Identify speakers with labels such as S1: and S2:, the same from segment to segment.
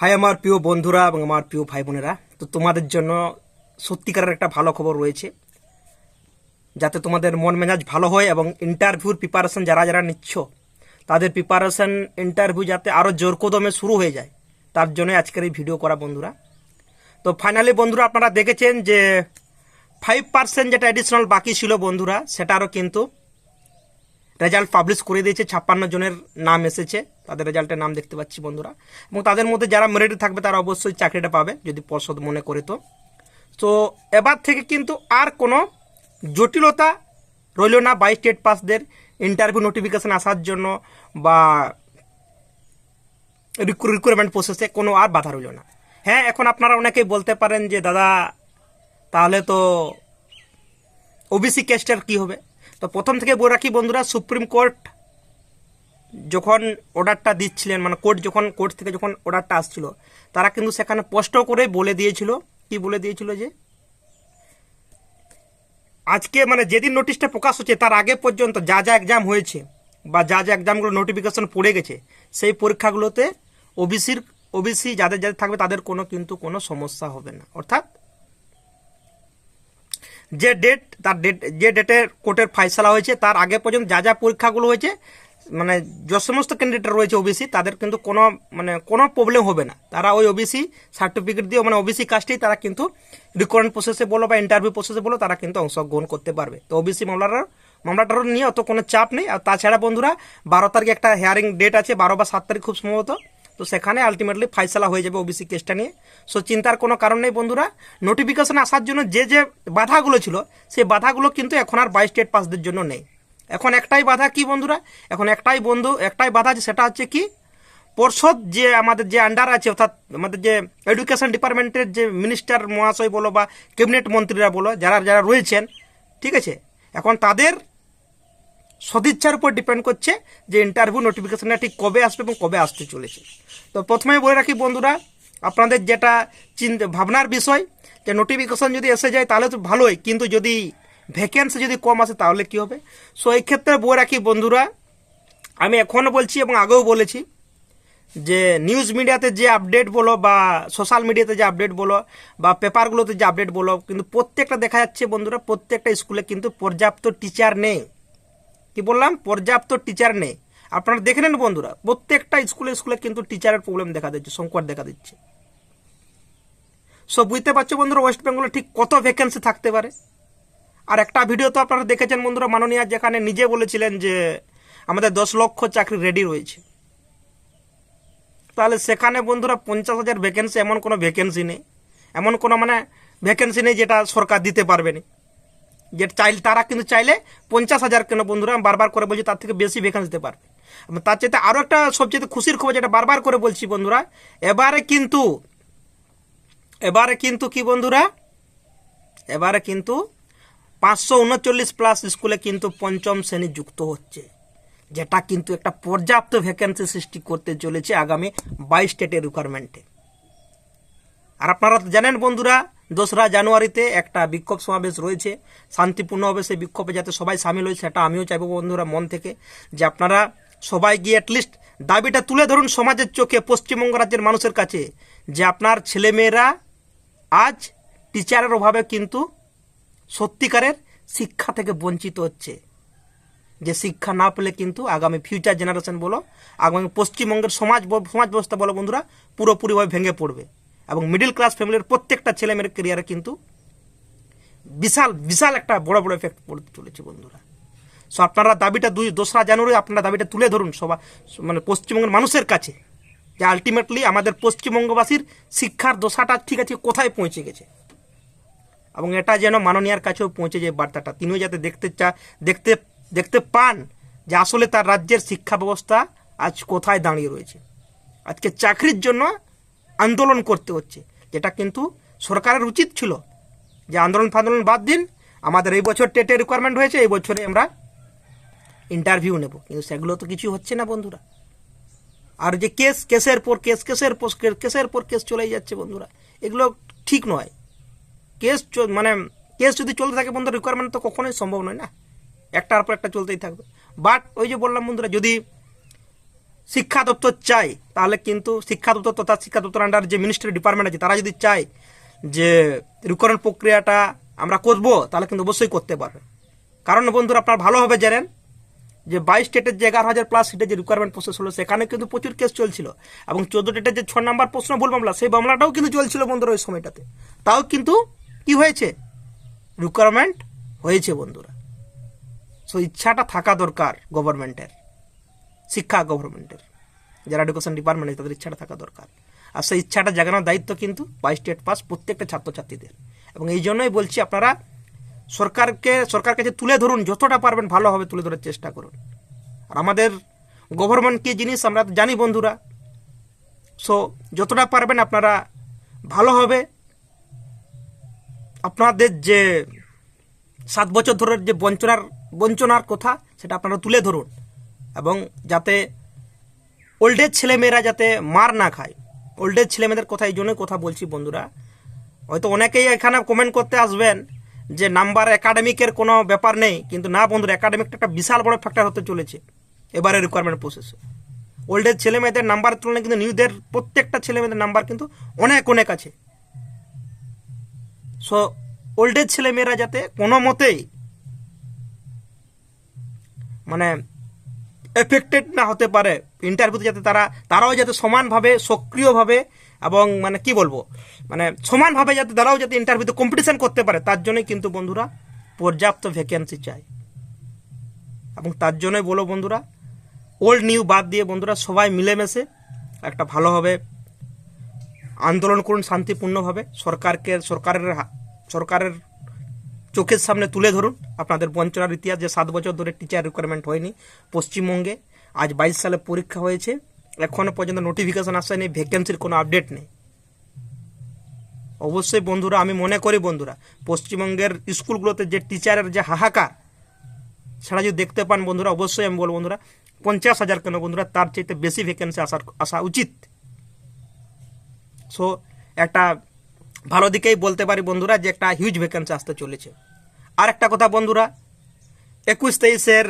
S1: High আমার প্রিয় বন্ধুরা এবং আমার প্রিয় ভাই বোনেরা। তো তোমাদের জন্য সত্যিকারের একটা ভালো খবর রয়েছে। যাতে তোমাদের মন মেজাজ ভালো হয় এবং ইন্টারভিউর প্রিপারেশন যারা যারা নিচ্ছ, তাদের প্রিপারেশন ইন্টারভিউ যাতে আরও জোর কদমে শুরু হয়ে যায়, তার জন্য আজকের এই ভিডিও করা বন্ধুরা। তো ফাইনালি বন্ধুরা, আপনারা দেখেছেন যে ফাইভ পার্সেন্ট যেটা অ্যাডিশনাল বাকি ছিল বন্ধুরা সেটারও কিন্তু রেজাল্ট পাবলিশ করে দিয়েছে। ছাপ্পান্ন জনের নাম এসেছে। তাদের রেজাল্টের নাম দেখতে পাচ্ছি বন্ধুরা। এবং তাদের মধ্যে যারা মেরিট থাকবে, তারা অবশ্যই চাকরিটা পাবে, যদি পর্ষদ মনে করে তো। তো, এবার থেকে কিন্তু আর কোনো জটিলতা রইল না বাই স্টেট পাসদের ইন্টারভিউ নোটিফিকেশন আসার জন্য বা রিক্রুটমেন্ট প্রসেসে কোনো আর বাধা রইল না। হ্যাঁ এখন আপনারা অনেকেই বলতে পারেন যে, দাদা, তাহলে তো ওবিসি কেসটার কি হবে? তো প্রথম থেকে বলে রাখি বন্ধুরা সুপ্রিম কোর্ট যখন অর্ডারটা দিচ্ছিলেন মানে কোর্ট যখন কোর্ট থেকে যখন অর্ডারটা আসছিল, তারা কিন্তু সেখানে স্পষ্ট করে বলে দিয়েছিল, কি বলে দিয়েছিল যে, আজকে মানে যেদিন নোটিশটা প্রকাশ হচ্ছে, তার আগে পর্যন্ত যা যা এক্সাম হয়েছে, বা যা যা এক্সামগুলো নোটিফিকেশন পড়ে গেছে, সেই পরীক্ষাগুলোতে ওবিসির ওবিসি যাদের যাদের থাকবে, তাদের কোনো কিন্তু কোনো সমস্যা হবে না। অর্থাৎ, যে ডেট তার ডেট যে ডেটের কোর্টের ফাইসলা হয়েছে, তার আগে পর্যন্ত যা যা পরীক্ষাগুলো হয়েছে মানে যে সমস্ত ক্যান্ডিডেট রয়েছে ওবিসি তাদের কিন্তু কোনো মানে কোনো প্রবলেম হবে না। তারা ওই ওবিসি সার্টিফিকেট দিয়ে মানে ওবিসি কাজটাই তারা কিন্তু রিক্রুটমেন্ট প্রসেসে বলো বা ইন্টারভিউ প্রসেসে বলো, তারা কিন্তু অংশগ্রহণ করতে পারবে। তো ওবিসি মামলার মামলাটার নিয়ে অত কোনো চাপ নেই। আর তাছাড়া বন্ধুরা, বারো তারিখে একটা হেয়ারিং ডেট আছে, বারো বা সাত তারিখ খুব সম্ভবত। তো সেখানে আলটিমেটলি ফাইসলা হয়ে যাবে ওবিসি কেসটা নিয়ে। সো চিন্তার কোনো কারণ নেই বন্ধুরা। নোটিফিকেশন আসার জন্য যে যে বাধাগুলো ছিল সেই বাধাগুলো কিন্তু এখন আর বাই স্টেট পাসদের জন্য নেই। এখন একটাই বাধা কি বন্ধুরা? এখন একটাই বন্ধু, একটাই বাধা আছে সেটা হচ্ছে কি? পর্ষদ যে আমাদের যে আন্ডার আছে, অর্থাৎ আমাদের যে এডুকেশন ডিপার্টমেন্টের যে মিনিস্টার মহাশয় বলো বা ক্যাবিনেট মন্ত্রীরা বলো, যারা যারা রয়েছেন, ঠিক আছে? এখন তাদের সদিচ্ছার উপর ডিপেন্ড করছে যে ইন্টারভিউ নোটিফিকেশনটা ঠিক কবে আসবে এবং কবে আসতে চলেছে। তো প্রথমে বলে রাখি বন্ধুরা, আপনাদের যেটা চিন্তা, ভাবনার বিষয়, যে নোটিফিকেশন যদি এসে যায় তাহলে তো ভালোই, কিন্তু যদি ভ্যাকেন্সি যদি কম আসে, তাহলে কি হবে? সো এই ক্ষেত্রে বলে রাখি বন্ধুরা, আমি এখনও বলছি এবং আগেও বলেছি যে নিউজ মিডিয়াতে যে আপডেট বলো বা সোশ্যাল মিডিয়াতে যে আপডেট বলো বা পেপারগুলোতে যে আপডেট বলো, কিন্তু প্রত্যেকটা দেখা যাচ্ছে বন্ধুরা, প্রত্যেকটা স্কুলে কিন্তু পর্যাপ্ত টিচার নেই। কি বললাম? পর্যাপ্ত টিচার নেই। আপনারা দেখে নেন বন্ধুরা, প্রত্যেকটা স্কুলে স্কুলে কিন্তু টিচারের প্রবলেম দেখা দিচ্ছে, সংকট দেখা দিচ্ছে। সো বুঝতে পারছ বন্ধুরা ওয়েস্ট বেঙ্গলে ঠিক কত ভ্যাকেন্সি থাকতে পারে? আর একটা ভিডিও তো আপনারা দেখেছেন বন্ধুরা, মাননীয় যেখানে নিজে বলেছিলেন যে আমাদের দশ লক্ষ চাকরি রেডি রয়েছে। তাহলে সেখানে বন্ধুরা পঞ্চাশ হাজার ভ্যাকেন্সি এমন কোনো ভ্যাকেন্সি নেই। এমন কোনো মানে ভ্যাকেন্সি নেই যেটা সরকার দিতে পারবে না। যে চাইলে, তারা কিন্তু চাইলে পঞ্চাশ হাজার কেন বন্ধুরা, আমি বারবার করে বলছি, তার থেকে বেশি ভ্যাকেন্সি দিতে পারবে। তার চাইতে আরও একটা সবচেয়ে খুশির খবর যেটা বারবার করে বলছি বন্ধুরা, এবারে কিন্তু এবারে কিন্তু কি বন্ধুরা, এবারে কিন্তু পাঁচশো উনচল্লিশ প্লাস স্কুলে কিন্তু পঞ্চম শ্রেণি যুক্ত হচ্ছে, যেটা কিন্তু একটা পর্যাপ্ত ভ্যাকেন্সি সৃষ্টি করতে চলেছে আগামী বাইশ স্টেটের রিকোয়ারমেন্টে আর আপনারা জানেন বন্ধুরা, দোসরা জানুয়ারিতে একটা বিক্ষোভ সমাবেশ রয়েছে, শান্তিপূর্ণভাবে সেই বিক্ষোভে যাতে সবাই সামিল হয়, সেটা আমিও চাইব বন্ধুরা মন থেকে, যে আপনারা সবাই গিয়ে অ্যাটলিস্ট দাবিটা তুলে ধরুন সমাজের চোখে, পশ্চিমবঙ্গ রাজ্যের মানুষের কাছে, যে আপনার ছেলেমেয়েরা আজ টিচারের অভাবে কিন্তু সত্যিকারের শিক্ষা থেকে বঞ্চিত হচ্ছে। যে শিক্ষা না পেলে কিন্তু আগামী ফিউচার জেনারেশন বলো, আগামী পশ্চিমবঙ্গের সমাজ সমাজ ব্যবস্থা বলো বন্ধুরা, পুরোপুরিভাবে ভেঙে পড়বে। এবং মিডিল ক্লাস ফ্যামিলির প্রত্যেকটা ছেলে মেয়ের কেরিয়ারে কিন্তু বিশাল বিশাল একটা বড় বড় এফেক্ট পড়তে চলেছে বন্ধুরা। সো আপনারা দাবিটা দুই, দোসরা জানুয়ারি আপনারা দাবিটা তুলে ধরুন সবা মানে পশ্চিমবঙ্গের মানুষের কাছে। যে আলটিমেটলি আমাদের পশ্চিমবঙ্গবাসীর শিক্ষার দশাটা ঠিক আছে, কোথায় পৌঁছে গেছে? এবং এটা যেন মাননীয়ার কাছেও পৌঁছে যায় বার্তাটা। তিনিও যাতে দেখতে চা, দেখতে দেখতে পান যে আসলে তার রাজ্যের শিক্ষা ব্যবস্থা আজ কোথায় দাঁড়িয়ে রয়েছে। আজকে চাকরির জন্য আন্দোলন করতে হচ্ছে, যেটা কিন্তু সরকারের উচিত ছিল যে আন্দোলন ফান্দোলন বাদ দিন। আমাদের এই বছর টেটের রিকোয়ারমেন্ট হয়েছে, এই বছরে আমরা ইন্টারভিউ নেব। কিন্তু সেগুলো তো কিছু হচ্ছে না বন্ধুরা। আর যে কেস কেসের পর কেস কেসের পর কেসের পর কেস চলেই যাচ্ছে বন্ধুরা। এগুলো ঠিক নয়। কেস মানে কেস যদি চলতে থাকে বন্ধুরা রিকোয়ারমেন্ট তো কখনোই সম্ভব নয় না। একটার পর একটা চলতেই থাকবে। বাট ওই যে বললাম বন্ধুরা, যদি শিক্ষা দপ্তর চায়, তাহলে কিন্তু শিক্ষা দপ্তর তথা শিক্ষা দপ্তর আন্ডার যে মিনিস্ট্রি ডিপার্টমেন্ট আছে, তারা যদি চায় যে রিকোয়ারমেন্ট প্রক্রিয়াটা আমরা করব, তাহলে কিন্তু অবশ্যই করতে পারবে। কারণ বন্ধুরা, আপনারা ভালোভাবে জানেন যে বাইশ স্টেটের যে এগারো হাজার প্লাস সিটের যে রিকোয়ারমেন্ট প্রসেস হলো, সেখানে কিন্তু প্রচুর কেস চলছিল। এবং চোদ্দ স্টেটের যে ছ নম্বর প্রশ্ন ভুল মামলা, সেই মামলাটাও কিন্তু চলছিল বন্ধুরা ওই সময়টাতে। তাও কিন্তু কি হয়েছে? রিকোয়ারমেন্ট হয়েছে বন্ধুরা। সো ইচ্ছাটা থাকা দরকার গভর্নমেন্টের শিক্ষা গভর্নমেন্টের যারা এডুকেশন ডিপার্টমেন্টে তাদের ইচ্ছাটা থাকা দরকার। আর সেই ইচ্ছাটা জাগানোর দায়িত্ব কিন্তু বাই স্টেট পাস প্রত্যেকটা ছাত্রছাত্রীদের। এবং এই জন্যই বলছি, আপনারা সরকারকে, সরকার কাছে তুলে ধরুন, যতটা পারবেন ভালোভাবে তুলে ধরার চেষ্টা করুন। আর আমাদের গভর্নমেন্ট কী জিনিস, আমরা জানি বন্ধুরা। সো যতটা পারবেন আপনারা ভালোভাবে আপনাদের যে সাত বছর ধরে যে বঞ্চনার বঞ্চনার কথা, সেটা আপনারা তুলে ধরুন। এবং যাতে ওল্ড এজ ছেলেমেয়েরা যাতে মার না খায়। ওল্ড এজ ছেলেমেয়েদের কথা এই জন্যই কথা বলছি বন্ধুরা। হয়তো অনেকেই এখানে কমেন্ট করতে আসবেন যে নাম্বার একাডেমিকের কোনো ব্যাপার নেই, কিন্তু না বন্ধুরা একাডেমিকটা একটা বিশাল বড় ফ্যাক্টর হতে চলেছে এবারে রিকোয়ারমেন্ট প্রসেসে ওল্ড এজ ছেলে মেয়েদের নাম্বারের তুলনায় কিন্তু নিউদের প্রত্যেকটা ছেলে মেয়েদের নাম্বার কিন্তু অনেক অনেক আছে। সো ওল্ড এজ ছেলে মেয়েরা যাতে কোনো মতেই মানে এফেক্টেড না হতে পারে ইন্টারভিউতে যাতে তারা, তারাও যাতে সমানভাবে, সক্রিয়ভাবে এবং মানে কি বলব? মানে সমানভাবে যাতে তারাও যাতে ইন্টারভিউতে কম্পিটিশন করতে পারে, তার জন্যই কিন্তু বন্ধুরা পর্যাপ্ত ভ্যাকেন্সি চাই। এবং তার জন্যই বলো বন্ধুরা ওল্ড নিউ বাদ দিয়ে বন্ধুরা সবাই মিলেমিশে একটা ভালোভাবে আন্দোলন করুন শান্তিপূর্ণভাবে। সরকারকে, সরকারের সরকারের চোখের সামনে তুলে ধরুন। আপনাদের বঞ্চনার ইতিহাস, যে সাত বছর ধরে টিচার রিকোয়ারমেন্ট হয়নি পশ্চিমবঙ্গে, আজ বাইশ সালে পরীক্ষা হয়েছে। এখনও পর্যন্ত নোটিফিকেশন আসেনি ভ্যাকেন্সির কোনো আপডেট নেই। অবশ্যই বন্ধুরা, আমি মনে করি বন্ধুরা, পশ্চিমবঙ্গের স্কুলগুলোতে যে টিচারের যে হাহাকার, সেটা যদি দেখতে পান বন্ধুরা, অবশ্যই আমি বলব বন্ধুরা, পঞ্চাশ হাজার কেন বন্ধুরা, তার চাইতে বেশি ভ্যাকেন্সি আসার, আসা উচিত। সো একটা ভালো দিকেই বলতে পারি বন্ধুরা যে একটা হিউজ ভ্যাকেন্সি আসতে চলেছে। আর একটা কথা বন্ধুরা, একুশ তেইশের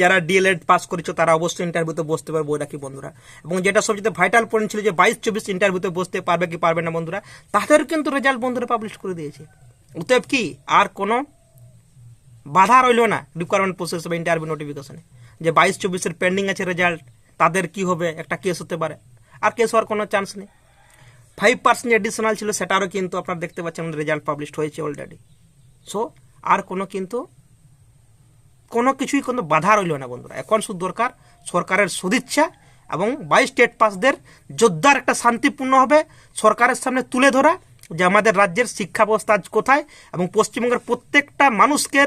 S1: যারা ডিএলএড পাস করেছ, তারা অবশ্যই ইন্টারভিউতে বসতে পারবে বই রাখি বন্ধুরা? এবং যেটা সবচেয়ে ভাইটাল পয়েন্ট ছিল যে বাইশ চব্বিশ ইন্টারভিউতে বসতে পারবে কি পারবে না বন্ধুরা, তাদের কিন্তু রেজাল্ট বন্ধুরা পাবলিশ করে দিয়েছে। অতএব কি আর কোনো বাধা রইল না রিকোয়ারমেন্ট প্রসেস বা ইন্টারভিউ নোটিফিকেশনে যে বাইশ চব্বিশের পেন্ডিং আছে রেজাল্ট তাদের কি হবে? একটা কেস হতে পারে। আর কেস হওয়ার কোনো চান্স নেই। ফাইভ পার্সেন্ট এডিশনাল ছিল, সেটারও কিন্তু আপনারা দেখতে পাচ্ছেন, আমাদের রেজাল্ট পাবলিশ হয়েছে অলরেডি সো আর কোনো কিন্তু, কোনো কিছুই কোনো বাধা রইল না বন্ধুরা। এখন শুধু দরকার সরকারের সদিচ্ছা এবং বাই স্টেট পাসদের যোদ্ধার একটা শান্তিপূর্ণ হবে, সরকারের সামনে তুলে ধরা, যে আমাদের রাজ্যের শিক্ষা ব্যবস্থা আজ কোথায় এবং পশ্চিমবঙ্গের প্রত্যেকটা মানুষকে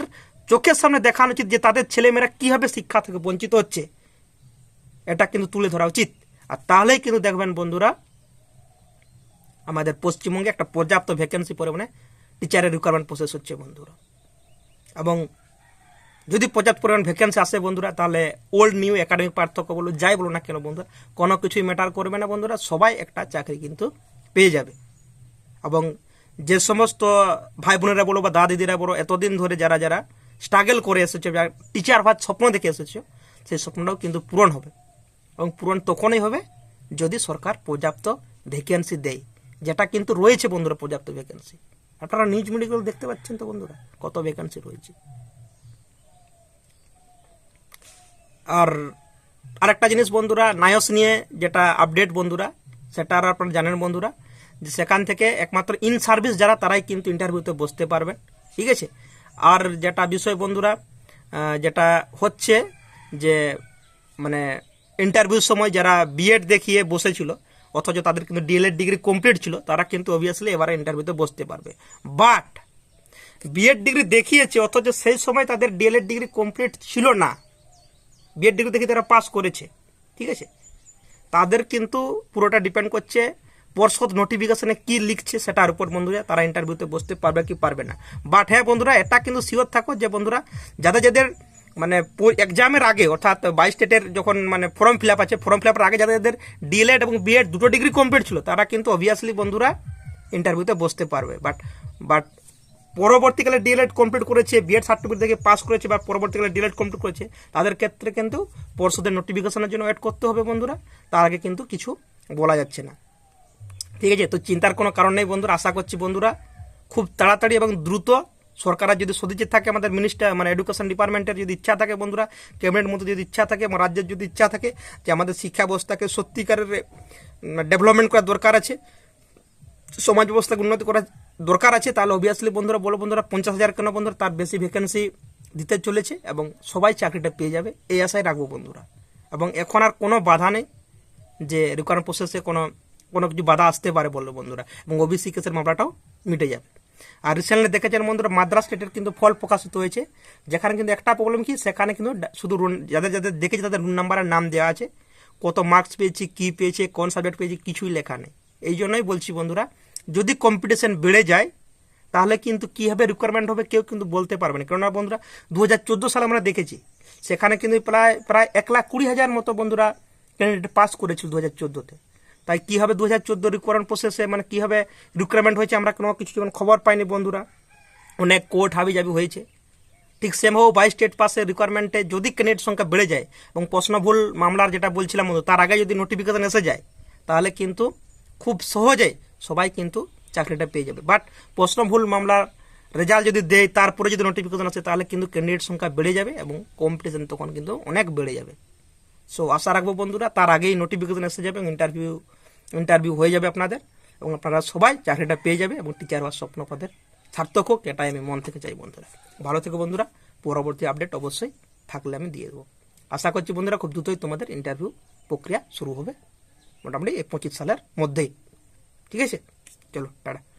S1: চোখের সামনে দেখানো উচিত যে তাদের ছেলেমেয়েরা কীভাবে শিক্ষা থেকে বঞ্চিত হচ্ছে। এটা কিন্তু তুলে ধরা উচিত। আর তাহলেই কিন্তু দেখবেন বন্ধুরা আমাদের পশ্চিমবঙ্গে একটা পর্যাপ্ত ভ্যাকেন্সি পরিমাণে টিচারের রিকোয়ারমেন্ট প্রসেস হচ্ছে বন্ধুরা। এবং যদি পর্যাপ্ত পরিমাণ ভ্যাকেন্সি আসে বন্ধুরা, তাহলে ওল্ড নিউ একাডেমিক পার্থক্য বলো, যাই বলো না কেন বন্ধুরা, কোনো কিছুই ম্যাটার করবে না বন্ধুরা, সবাই একটা চাকরি কিন্তু পেয়ে যাবে। এবং যে সমস্ত ভাই বোনেরা বলো বা দাদা দিদিরা বলো, এতদিন ধরে যারা যারা স্ট্রাগল করে এসেছে টিচার হওয়ার স্বপ্ন দেখে এসেছে, সেই স্বপ্নটাও কিন্তু পূরণ হবে। এবং পূরণ তখনই হবে যদি সরকার পর্যাপ্ত ভ্যাকেন্সি দেয়। যেটা কিন্তু রয়েছে বন্ধুরা পর্যাপ্ত ভ্যাকেন্সি আপনারা নিউজ মিডিয়াগুলো দেখতে পাচ্ছেন তো বন্ধুরা, কত ভ্যাকেন্সি রয়েছে। আর আরেকটা জিনিস বন্ধুরা নায়স নিয়ে যেটা আপডেট বন্ধুরা, সেটা আর আপনারা জানেন বন্ধুরা, যে সেখান থেকে একমাত্র ইন সার্ভিস যারা, তারাই কিন্তু ইন্টারভিউতে বসতে পারবেন, ঠিক আছে? আর যেটা বিষয় বন্ধুরা যেটা হচ্ছে যে মানে ইন্টারভিউর সময় যারা বিএড দেখিয়ে বসেছিল অথচ তাদের কিন্তু ডিএলএড ডিগ্রি কমপ্লিট ছিল, তারা কিন্তু অবভিয়াসলি এবারে ইন্টারভিউতে বসতে পারবে। বাট বিএড ডিগ্রি দেখিয়েছে, অথচ সেই সময় তাদের ডিএলএড ডিগ্রি কমপ্লিট ছিল না। বিএড ডিগ্রি দেখে তারা পাস করেছে, ঠিক আছে? তাদের কিন্তু পুরোটা ডিপেন্ড করছে, পর্ষদ নোটিফিকেশনে কি লিখছে সেটার উপর বন্ধুরা, তারা ইন্টারভিউতে বসতে পারবে কি পারবে না। বাট হ্যাঁ বন্ধুরা, এটা কিন্তু শিওর থাকো যে বন্ধুরা, যাদের যাদের মানে এক্সামের আগে, অর্থাৎ বাইশ স্টেটের যখন মানে ফর্ম ফিল আছে ফর্ম ফিল আপের আগে যাদের যাদের ডিএলএড এবং বিএড দুটো ডিগ্রি কমপ্লিট ছিল, তারা কিন্তু অবভিয়াসলি বন্ধুরা ইন্টারভিউতে বসতে পারবে। বাট বাট পরবর্তীকালে ডিএলএড কমপ্লিট করেছে বিএড সার্টিফিকেট থেকে পাস করেছে বা পরবর্তীকালে ডিএলএড কমপ্লিট করেছে, তাদের ক্ষেত্রে কিন্তু পর্ষদের নোটিফিকেশনের জন্য ওয়েট করতে হবে বন্ধুরা। তার আগে কিন্তু কিছু বলা যাচ্ছে না। ঠিক আছে? তো চিন্তার কোনো কারণ নেই বন্ধুরা, আশা করছি বন্ধুরা, খুব তাড়াতাড়ি এবং দ্রুত সরকারের যদি সদিচ্ছা থাকে, আমাদের মিনিস্টার মানে এডুকেশন ডিপার্টমেন্টের যদি ইচ্ছা থাকে বন্ধুরা ক্যাবিনেট মধ্যে যদি ইচ্ছা থাকে এবং রাজ্যের যদি ইচ্ছা থাকে যে আমাদের শিক্ষা ব্যবস্থাকে সত্যিকারের ডেভেলপমেন্ট করার দরকার আছে, সমাজ ব্যবস্থাকে উন্নতি করার দরকার আছে, তাহলে অবভিয়াসলি বন্ধুরা বলো বন্ধুরা, পঞ্চাশ হাজার কেন বন্ধুরা, তার বেশি ভ্যাকেন্সি দিতে চলেছে এবং সবাই চাকরিটা পেয়ে যাবে, এই আশায় রাখব বন্ধুরা। এবং এখন আর কোনো বাধা নেই যে রিকোয়ারমেন্ট প্রসেসে কোনো কোনো কিছু বাধা আসতে পারে বলল বন্ধুরা, এবং ওবিসি কেসের মামলাটাও মিটে যাবে। আর রিসেন্টলি দেখেছেন বন্ধুরা, মাদ্রাস স্টেটের কিন্তু ফল প্রকাশিত হয়েছে। যেখানে কিন্তু একটা প্রবলেম কি, সেখানে কিন্তু শুধু রুল যাদের যাদের দেখেছে তাদের রুল নাম্বারের নাম দেওয়া আছে। কত মার্কস পেয়েছে, কী পেয়েছে, কোন সাবজেক্ট পেয়েছে, কিছুই লেখা নেই। এই জন্যই বলছি বন্ধুরা, যদি কম্পিটিশন বেড়ে যায়, তাহলে কিন্তু কীভাবে রিকোয়ারমেন্ট হবে কেউ কিন্তু বলতে পারবে না। কেননা বন্ধুরা দু হাজার চোদ্দ সালে আমরা দেখেছি, সেখানে কিন্তু প্রায় প্রায় এক লাখ কুড়ি হাজার মতো বন্ধুরা ক্যান্ডিডেট পাস করেছিল দু হাজার চোদ্দোতে। তাই কী হবে দু হাজার চোদ্দ রিকোয়ারমেন্ট প্রসেসে মানে কীভাবে রিকোয়ারমেন্ট হয়েছে? আমরা কোনো কিছু যেমন খবর পাইনি বন্ধুরা। অনেক কোর্ট হাবিজাবি হয়েছে। ঠিক সেম হোক বাই স্টেট পাসের রিকোয়ারমেন্টে যদি ক্যান্ডিডেট সংখ্যা বেড়ে যায় এবং প্রশ্ন ভুল মামলার যেটা বলছিলাম তার আগে যদি নোটিফিকেশান এসে যায়, তাহলে কিন্তু খুব সহজে সবাই কিন্তু চাকরিটা পেয়ে যাবে। বাট প্রশ্ন ভুল মামলার রেজাল্ট যদি দেয়, তারপরে যদি নোটিফিকেশন আসে, তাহলে কিন্তু ক্যান্ডিডেট সংখ্যা বেড়ে যাবে এবং কম্পিটিশন তখন কিন্তু অনেক বেড়ে যাবে। সো আশা রাখব বন্ধুরা, তার আগেই নোটিফিকেশন এসে যাবে এবং ইন্টারভিউ ইন্টারভিউ হয়ে যাবে আপনাদের এবং আপনারা সবাই চাকরিটা পেয়ে যাবে এবং টিচার হওয়ার স্বপ্ন আপনাদের সার্থক হোক, এটাই আমি মন থেকে চাই বন্ধুরা। ভালো থেকে বন্ধুরা, পরবর্তী আপডেট অবশ্যই থাকলে আমি দিয়ে দেবো। আশা করছি বন্ধুরা খুব দ্রুতই তোমাদের ইন্টারভিউ প্রক্রিয়া শুরু হবে। মোটামুটি পঁচিশ সালের মধ্যেই। ঠিক আছে? চলো, টাটা।